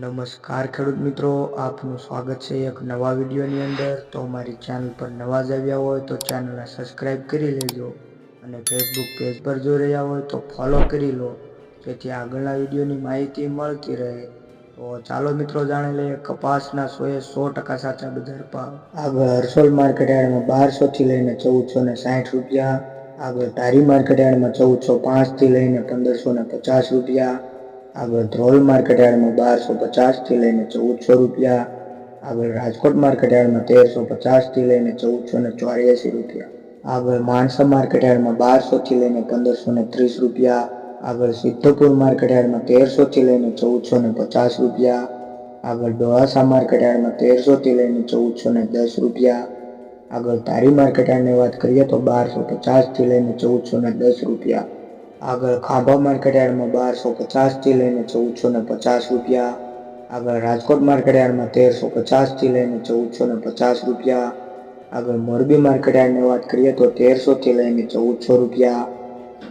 નમસ્કાર ખેડૂત મિત્રો, આપનું સ્વાગત છે એક નવા વિડીયોની અંદર. તો મારી ચેનલ પર નવા જ આવ્યા હોય તો ચેનલને સબસ્ક્રાઈબ કરી લેજો અને ફેસબુક પેજ પર જોઈ રહ્યા હોય તો ફોલો કરી લો, જેથી આગળના વિડીયોની માહિતી મળતી રહે. તો ચાલો મિત્રો, જાણી લઈએ કપાસના સોએ સો ટકા સાચા બજાર ભાવ. આગળ હરસોલ માર્કેટ યાર્ડમાં બારસોથી લઈને ચૌદસો ને સાઠ રૂપિયા. આગળ ધારી માર્કેટ યાર્ડમાં ચૌદસો પાંચથી લઈને પંદરસો ને પચાસ રૂપિયા. આગળ ધ્રોલ માર્કેટ યાર્ડમાં બારસો પચાસથી લઈને ચૌદસો રૂપિયા. આગળ રાજકોટ માર્કેટ યાર્ડમાં તેરસો પચાસથી લઈને ચૌદસો ને ચોર્યાસી રૂપિયા. આગળ માણસા માર્કેટ યાર્ડમાં બારસોથી લઈને પંદરસો ને ત્રીસ રૂપિયા. આગળ સિદ્ધપુર માર્કેટ યાર્ડમાં તેરસોથી લઈને ચૌદસો ને પચાસ રૂપિયા. આગળ ડોહાસા માર્કેટ યાર્ડમાં તેરસોથી લઈને ચૌદસો ને દસ રૂપિયા. આગળ તારી માર્કેટ યાર્ડની વાત કરીએ તો બારસો પચાસથી લઈને ચૌદસો ને દસ રૂપિયા. આગળ ખાંભા માર્કેટ યાર્ડમાં બારસો પચાસથી લઈને ચૌદસો ને પચાસ રૂપિયા. આગળ રાજકોટ માર્કેટ યાર્ડમાં તેરસો પચાસથી લઈને ચૌદસો ને પચાસ રૂપિયા. આગળ મોરબી માર્કેટ યાર્ડની વાત કરીએ તો તેરસોથી લઈને ચૌદસો રૂપિયા.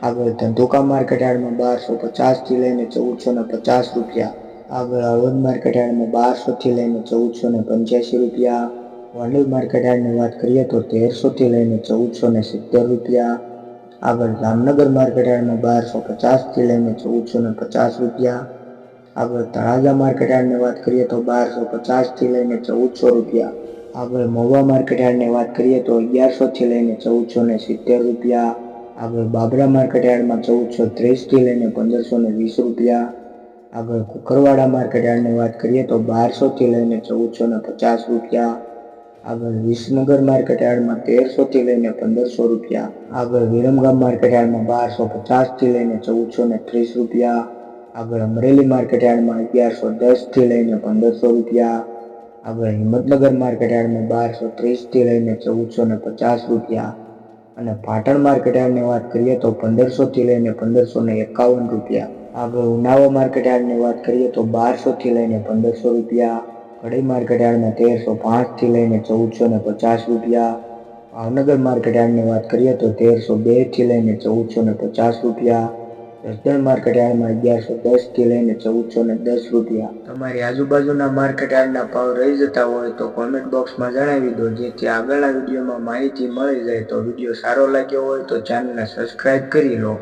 આગળ ધંધુકા માર્કેટ યાર્ડમાં બારસો પચાસથી લઈને ચૌદસો ને પચાસ રૂપિયા. આગળ હળવદ માર્કેટ યાર્ડમાં બારસોથી લઈને ચૌદસો ને પંચ્યાસી રૂપિયા. વાંડલ માર્કેટ યાર્ડની વાત કરીએ તો તેરસોથી લઈને ચૌદસો ને સિત્તેર રૂપિયા. આગળ જામનગર માર્કેટ યાર્ડમાં બારસો પચાસથી લઈને ચૌદસો ને પચાસ રૂપિયા. આગળ તળાજા માર્કેટ યાર્ડની વાત કરીએ તો બારસો પચાસથી લઈને ચૌદસો રૂપિયા. આગળ મહુવા માર્કેટ યાર્ડની વાત કરીએ તો અગિયારસોથી લઈને ચૌદસો ને સિત્તેર રૂપિયા. આગળ બાબરા માર્કેટ યાર્ડમાં ચૌદસો ત્રીસથી લઈને પંદરસો ને વીસ રૂપિયા. આગળ કુકરવાડા માર્કેટ યાર્ડની વાત કરીએ તો બારસોથી લઈને ચૌદસો ને પચાસ રૂપિયા. આગળ વિસનગર માર્કેટ યાર્ડમાં તેરસોથી લઈને પંદરસો રૂપિયા. આગળ વિરમગામ માર્કેટ યાર્ડમાં બારસો પચાસથી લઈને ચૌદસો ને ત્રીસ રૂપિયા. આગળ અમરેલી માર્કેટ યાર્ડમાં અગિયારસો દસથી લઈને પંદરસો રૂપિયા. આગળ હિંમતનગર માર્કેટ યાર્ડમાં બારસો ત્રીસથી લઈને ચૌદસો ને પચાસ રૂપિયા. અને પાટણ માર્કેટ યાર્ડની વાત કરીએ તો પંદરસોથી લઈને પંદરસો ને એકાવન રૂપિયા. આગળ ઉનાવા માર્કેટ યાર્ડની વાત કરીએ તો બારસોથી લઈને પંદરસો રૂપિયા. કડી માર્કેટ તેરસો પાંચથી લઈને ચૌદસો ને પચાસ રૂપિયા. ભાવનગર માર્કેટ યાર્ડની વાત કરીએ તો તેરસો બેથી લઈને ચૌદસો ને પચાસ રૂપિયા. જસદણ માર્કેટ અગિયારસો દસથી લઈને ચૌદસો ને દસ રૂપિયા. તમારી આજુબાજુના માર્કેટ યાર્ડના ભાવ રહી જતા હોય તો કોમેન્ટ બોક્સમાં જણાવી દો, જેથી આગળના વિડીયોમાં માહિતી મળી જાય તો વીડિયો સારો લાગ્યો હોય તો ચેનલને સબસ્ક્રાઈબ કરી લો.